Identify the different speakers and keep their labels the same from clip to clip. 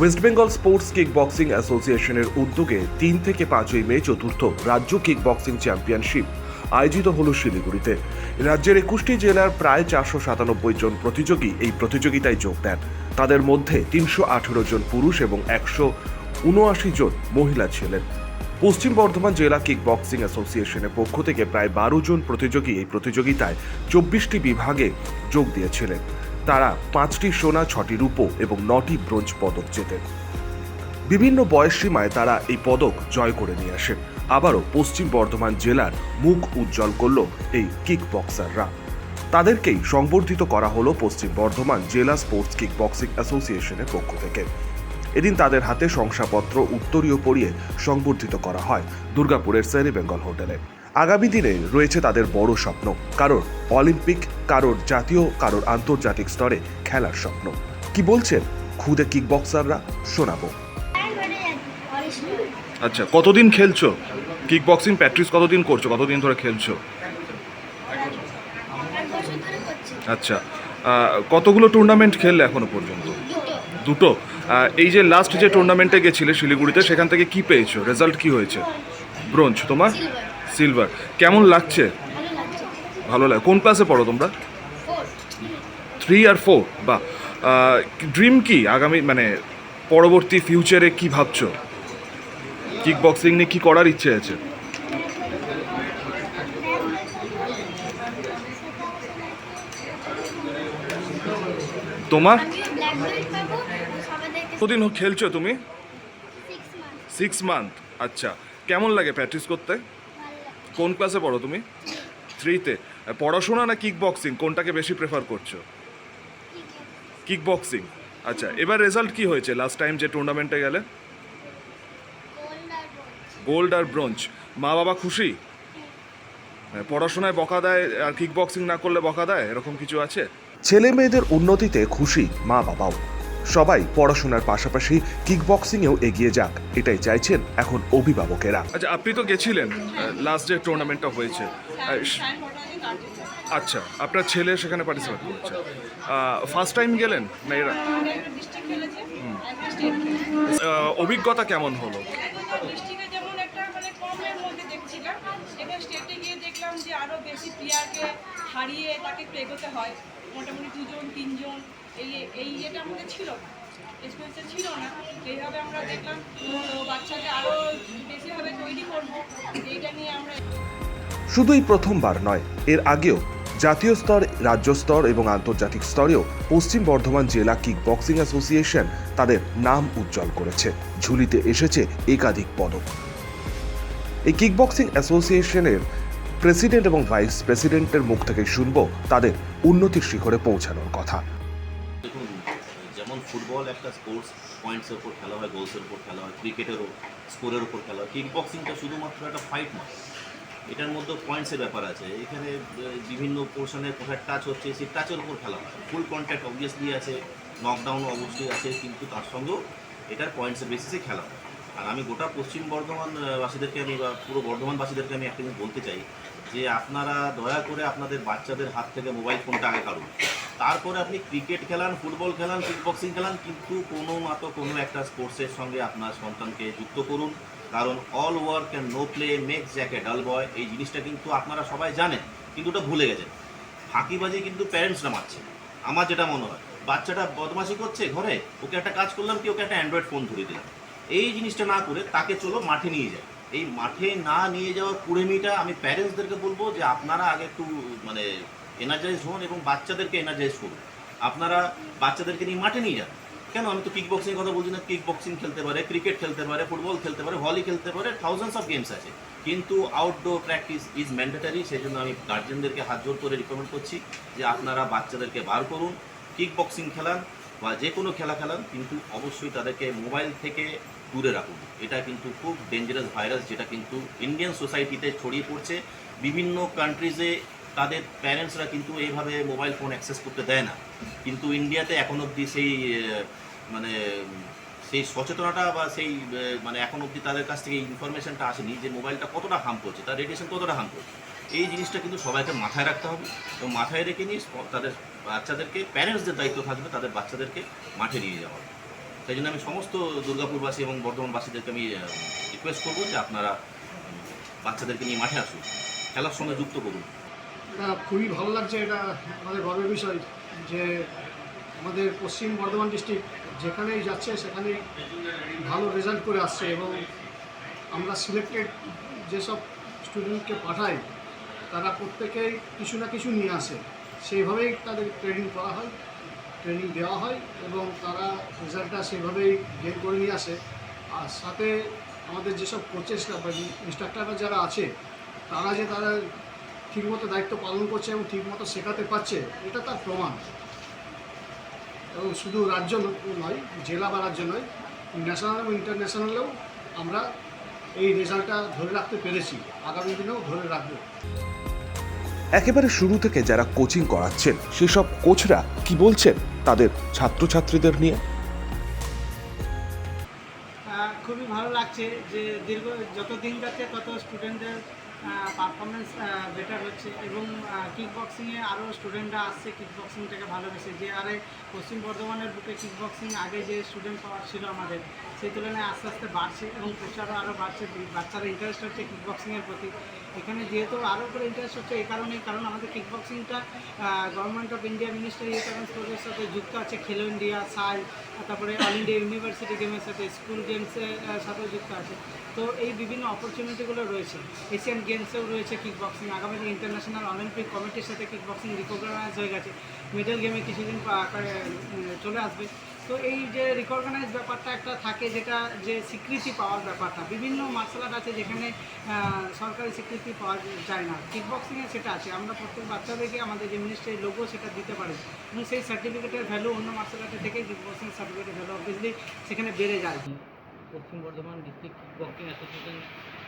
Speaker 1: West Bengal sports kick boxing অ্যাসোসিয়েশনের উদ্যোগে তিন থেকে পাঁচই মে চতুর্থ রাজ্য কিক বক্সিং চ্যাম্পিয়নশিপ আয়োজিত হল শিলিগুড়িতে। রাজ্যের একুশটি জেলার প্রায় চারশো সাতানব্বই জন প্রতিযোগী এই প্রতিযোগিতায় যোগ দেন। তাদের মধ্যে তিনশো আঠেরো জন পুরুষ এবং একশো উনআশি জন মহিলা ছিলেন। পশ্চিম বর্ধমান জেলা কিক বক্সিং অ্যাসোসিয়েশনের পক্ষ থেকে প্রায় বারো জন প্রতিযোগী এই প্রতিযোগিতায় চব্বিশটি বিভাগে যোগ দিয়েছিলেন। তারা পাঁচটি সোনা, ছটি রূপো এবং নটি ব্রোঞ্জ পদক জেতেন। বিভিন্ন বয়স সীমায় তারা এই পদক জয় করে নিয়ে আসেন। আবারও পশ্চিম বর্ধমান জেলার মুখ উজ্জ্বল করল এই কিক বক্সাররা তাদেরকেই সংবর্ধিত করা হলো পশ্চিম বর্ধমান জেলা স্পোর্টস কিক বক্সিং অ্যাসোসিয়েশনের পক্ষ থেকে। এদিন তাদের হাতে শংসাপত্র, উত্তরীয় পরিয়ে সংবর্ধিত করা হয় দুর্গাপুরের সেরি বেঙ্গল হোটেলে। আগামী দিনে রয়েছে তাদের বড় স্বপ্ন, কারোর অলিম্পিক, কারোর জাতীয়, কারোর আন্তর্জাতিক স্তরে খেলার স্বপ্ন। কি বলছেন খুদে কিক বক্সাররা শোনাবো। আচ্ছা কতদিন খেলছো? কিক বক্সিং প্র্যাকটিস কতদিন করছ? কতদিন ধরে খেলছো? আচ্ছা কতগুলো টুর্নামেন্ট খেললে এখনও পর্যন্ত?
Speaker 2: দুটো।
Speaker 1: এই যে লাস্ট যে টুর্নামেন্টে গেছিলে শিলিগুড়িতে, সেখান থেকে কি পেয়েছ? রেজাল্ট কি হয়েছে? ব্রোঞ্জ তোমার?
Speaker 2: সিলভার
Speaker 1: কেমন লাগছে?
Speaker 2: ভালো
Speaker 1: লাগে। কোন ক্লাসে পড়ো তোমরা? থ্রি আর ফোর বা ড্রিম কি? আগামী মানে পরবর্তী ফিউচারে কি ভাবছ? কিক বক্সিং নিয়ে কি করার ইচ্ছে আছে? তোমার? কতদিন খেলছো তুমি?
Speaker 2: সিক্স মান্থ
Speaker 1: আচ্ছা। কেমন লাগে প্র্যাকটিস করতে? কোন ক্লাসে পড়ো তুমি? থ্রিতে পড়াশোনা না কিক বক্সিং কোনটাকে বেশি প্রেফার করছ? কিক বক্সিং আচ্ছা এবার রেজাল্ট কি হয়েছে লাস্ট টাইম যে টুর্নামেন্টে গেলে?
Speaker 2: গোল্ড আর ব্রোঞ্জ
Speaker 1: মা বাবা খুশি? হ্যাঁ, পড়াশোনায় বকা দেয় আর কিক বক্সিং না করলে বকা দেয়? এরকম কিছু আছে? ছেলে মেয়েদের উন্নতিতে খুশি মা বাবাও। সবাই পড়াশোনার পাশাপাশি কিক বক্সিংয়েও এগিয়ে যাক এটাই চাইছেন এখন অভিভাবকেরা। আচ্ছা আপনি তো গেছিলেন লাস্ট যে টুর্নামেন্টটা হয়েছে। আচ্ছা আপনার ছেলে সেখানে পার্টিসিপেট করছে। ফার্স্ট টাইম গেলেন না এরা? অভিজ্ঞতা কেমন হলো?
Speaker 3: ডিস্ট্রিক্টে যেমন একটা মানে কমের মধ্যে দেখছিলাম এবার স্টেটে গিয়ে দেখলাম যে আরও বেশি প্লেয়ারকে হারিয়ে তাকে একটু এগোতে হয় মোটামুটি দুজন তিনজন এই ইয়েটা আমাদের ছিল এক্সপিরিয়েন্সটা ছিল না। আমরা দেখলাম বাচ্চাকে আরও বেশিভাবে তৈরি করব। এইটা নিয়ে আমরা
Speaker 1: শুধুই প্রথমবার নয়, এর আগেও জাতীয় স্তর, রাজ্য স্তর এবং আন্তর্জাতিক স্তরেও পশ্চিম বর্ধমান জেলা কিক বক্সিং অ্যাসোসিয়েশন তাদের নাম উজ্জ্বল করেছে। ঝুলিতে এসেছে একাধিক পদক। এই কিক বক্সিং অ্যাসোসিয়েশনের প্রেসিডেন্ট এবং ভাইস প্রেসিডেন্টের মুখ থেকে শুনব তাদের উন্নতির শিখরে পৌঁছানোর কথা।
Speaker 4: ফুটবল একটা স্পোর্টস পয়েন্টসের উপর খেলা হয় গোলসের উপর খেলা হয় ক্রিকেটেরও স্কোরের উপর খেলা হয়। কিক বক্সিংটা শুধুমাত্র একটা ফাইট নয়, এটার মধ্যে পয়েন্টসের ব্যাপার আছে। এখানে বিভিন্ন পোর্শনে কোথায় টাচ হচ্ছে, সেই টাচের উপর খেলা হয়। ফুল কন্ট্যাক্ট অবভিয়াসলি আছে নকডাউন অবশ্যই আছে, কিন্তু তার সঙ্গেও এটার পয়েন্টসের বেসিসে খেলা হয়। আর আমি গোটা পশ্চিম বর্ধমানবাসীদেরকে আমি বা পুরো বর্ধমানবাসীদেরকে আমি একটা জিনিস বলতে চাই যে আপনারা দয়া করে আপনাদের বাচ্চাদের হাত থেকে মোবাইল ফোনটা আগে কাড়ুন। তারপরে আপনি ক্রিকেট খেলান ফুটবল খেলান কিক বক্সিং খেলান, কিন্তু কোনো মাত্র কোনো একটা স্পোর্টসের সঙ্গে আপনার সন্তানকে যুক্ত করুন। কারণ all work and no play makes Jack dull boy এই জিনিসটা কিন্তু আপনারা সবাই জানেন, কিন্তু ওটা ভুলে গেছেন। ফাঁকিবাজি কিন্তু প্যারেন্টসরা মারছে। আমার যেটা মনে হয়, বাচ্চাটা বদমাশি করছে ঘরে, ওকে একটা কাজ করলাম কি, ওকে একটা অ্যান্ড্রয়েড ফোন ধরে দিলাম। এই জিনিসটা না করে তাকে চলো মাঠে নিয়ে যায়। এই মাঠে না নিয়ে যাওয়ার কুড়েমিটা আমি প্যারেন্টসদেরকে বলব যে আপনারা আগে একটু মানে এনার্জাইজ হন এবং বাচ্চাদেরকে এনার্জাইজ করুন। আপনারা বাচ্চাদেরকে নিয়ে মাঠে নিয়ে যান। কেন? আমি তো কিক বক্সিং কথা বলছি না। কিক বক্সিং খেলতে পারে ক্রিকেট খেলতে পারে ফুটবল খেলতে পারে ভলি খেলতে পারে থাউজেন্ডস অফ গেমস আছে। কিন্তু আউটডোর প্র্যাকটিস ইজ ম্যান্ডেটারি সেই জন্য আমি গার্জেনদেরকে হাত জোর করে রিকমেন্ড করছি যে আপনারা বাচ্চাদেরকে বার করুন কিক বক্সিং খেলান বা যে কোনো খেলা খেলান, কিন্তু অবশ্যই তাদেরকে মোবাইল থেকে দূরে রাখুন। এটা কিন্তু খুব ডেঞ্জারাস ভাইরাস যেটা কিন্তু ইন্ডিয়ান সোসাইটিতে ছড়িয়ে পড়ছে। বিভিন্ন কান্ট্রিজে তাদের প্যারেন্টসরা কিন্তু এইভাবে মোবাইল ফোন অ্যাক্সেস করতে দেয় না। কিন্তু ইন্ডিয়াতে এখন অবধি সেই মানে সেই সচেতনতা বা সেই মানে এখন অবধি তাদের কাছ থেকে ইনফরমেশনটা আসেনি যে মোবাইলটা কতটা হার্ম করছে, তার রেডিয়েশন কতটা হার্ম করছে। এই জিনিসটা কিন্তু সবাইকে মাথায় রাখতে হবে এবং মাথায় রেখে নিয়ে তাদের বাচ্চাদেরকে, প্যারেন্টসদের দায়িত্ব থাকবে তাদের বাচ্চাদেরকে মাঠে নিয়ে যাওয়া। তাই জন্য আমি সমস্ত দুর্গাপুরবাসী এবং বর্ধমানবাসীদেরকে আমি রিকোয়েস্ট করব যে আপনারা, বাচ্চাদেরকে নিয়ে মাঠে আসুন। খেলার সঙ্গে যুক্ত করুন।
Speaker 5: খুবই ভালো লাগছে এটা আমাদের গর্বের বিষয় যে আমাদের পশ্চিম বর্ধমান ডিস্ট্রিক্ট যেখানেই যাচ্ছে সেখানেই ভালো রেজাল্ট করে আসছে এবং আমরা সিলেক্টেড যেসব স্টুডেন্টকে পাঠাই, তারা প্রত্যেকেই কিছু না কিছু নিয়ে আসে। সেইভাবেই তাদের ট্রেনিং করা হয় ট্রেনিং দেওয়া হয় এবং তারা রেজাল্টটা সেভাবেই গেন করে নিয়ে আসে। আর সাথে আমাদের যেসব কোচেসরা বা ইনস্ট্রাক্টররা যারা আছে, তারা যে তারা ঠিকমতো দায়িত্ব পালন করছে এবং ঠিকমতো শেখাতে পারছে এটা তার প্রমাণ। এবং শুধু রাজ্য নয় জেলা বা রাজ্য নয় ন্যাশনাল এবং ইন্টারন্যাশনালেও আমরা এই রেজাল্টটা ধরে রাখতে পেরেছি। আগামী দিনেও ধরে রাখব।
Speaker 1: একেবারে শুরু থেকে যারা কোচিং করাচ্ছেন সেসব কোচরা কি বলছেন তাদের ছাত্রছাত্রীদের নিয়ে?
Speaker 6: আহ, খুবই ভালো লাগছে যে দীর্ঘ যত দিন যাচ্ছে তত স্টুডেন্টদের পারফরমেন্স বেটার হচ্ছে এবং কিক বক্সিংয়ে আরও স্টুডেন্টরা আসছে কিক বক্সিংটাকে ভালোবেসে। যে আরে পশ্চিম বর্ধমানের বুকে কিক বক্সিং আগে যে স্টুডেন্ট পাওয়ার ছিল আমাদের। সেই তুলনায় আস্তে আস্তে বাড়ছে এবং প্রেশারও আরও বাড়ছে। বাচ্চারা ইন্টারেস্ট হচ্ছে কিক বক্সিংয়ের প্রতি। এখানে যেহেতু আরও করে ইন্টারেস্ট হচ্ছে, এই কারণেই কারণ আমাদের kick বক্সিংটা government of India ministry of স্পোর্টসের সাথে যুক্ত আছে খেলো ইন্ডিয়া সাই তারপরে অল ইন্ডিয়া ইউনিভার্সিটি গেমের সাথে স্কুল গেমসের সাথেও যুক্ত আছে। তো এই বিভিন্ন অপরচুনিটিগুলো রয়েছে। এশিয়ান গেমসেও রয়েছে কিক বক্সিং আগামী ইন্টারন্যাশনাল অলিম্পিক কমিটির সাথে কিক বক্সিং রিকগনাইজ হয়ে গেছে। মেডেল গেমে কিছুদিন চলে আসবে। তো এই যে রিকগনাইজ ব্যাপারটা একটা থাকে যেটা যে স্বীকৃতি পাওয়ার ব্যাপারটা, বিভিন্ন মার্শাল আর্ট আছে যেখানে সরকারি স্বীকৃতি পাওয়া যায় না। কিক বক্সিংয়ে সেটা আছে। আমরা প্রত্যেক বাচ্চাদেরকে আমাদের যে মিনিস্ট্রির লোগো সেটা দিতে পারি। এবং সেই সার্টিফিকেটের ভ্যালু অন্য মার্শাল আর্টের থেকে কিক বক্সিং সার্টিফিকেটের ভ্যালু অবভিয়াসলি সেখানে বেড়ে যায়।
Speaker 7: Paschim Bardhaman district boxing association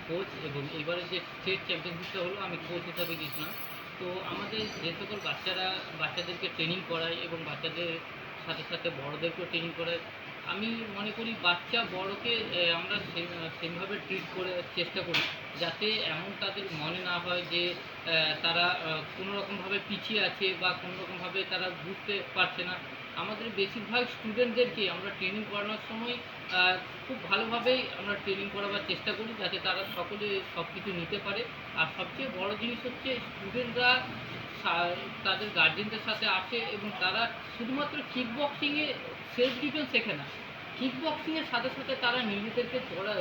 Speaker 7: coach এবং এইবারে যে স্টেট চ্যাম্পিয়নশিপটা হলো, আমি কোচ হিসাবে গিয়েছিলাম। তো আমাদের যে সকল বাচ্চারা, বাচ্চাদেরকে ট্রেনিং করায় এবং বাচ্চাদের সাথে সাথে বড়দেরকেও ট্রেনিং করায় আমি মনে করি বাচ্চা বড়কে আমরা সেমভাবে ট্রিট করে চেষ্টা করি, যাতে এমন তাদের মনে না হয় যে তারা কোনো রকমভাবে পিছিয়ে আছে বা কোনো রকমভাবে তারা বুঝতে পারছে না। আমাদের বেশিরভাগ স্টুডেন্টদেরকে আমরা ট্রেনিং করানোর সময় খুব ভালোভাবেই আমরা ট্রেনিং করাবার চেষ্টা করি, যাতে তারা সকলে সব কিছু নিতে পারে। আর সবচেয়ে বড় জিনিস হচ্ছে স্টুডেন্টরা তাদের গার্জেনদের সাথে আসে এবং তারা শুধুমাত্র কিক বক্সিংয়ে সেলফ ডিফেন্স শেখে না কিক বক্সিংয়ের সাথে সাথে তারা নিজেদেরকে পড়া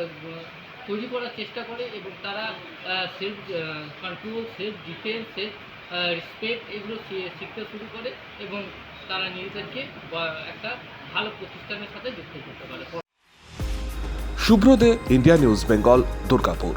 Speaker 7: তৈরি করার চেষ্টা করে এবং তারা self control self defence self respect এগুলো শিখতে শুরু করে এবং তারা নিজেদেরকে একটা ভালো প্রতিষ্ঠানের সাথে যুক্ত করতে পারে।
Speaker 1: The India news Bengal Durgapur.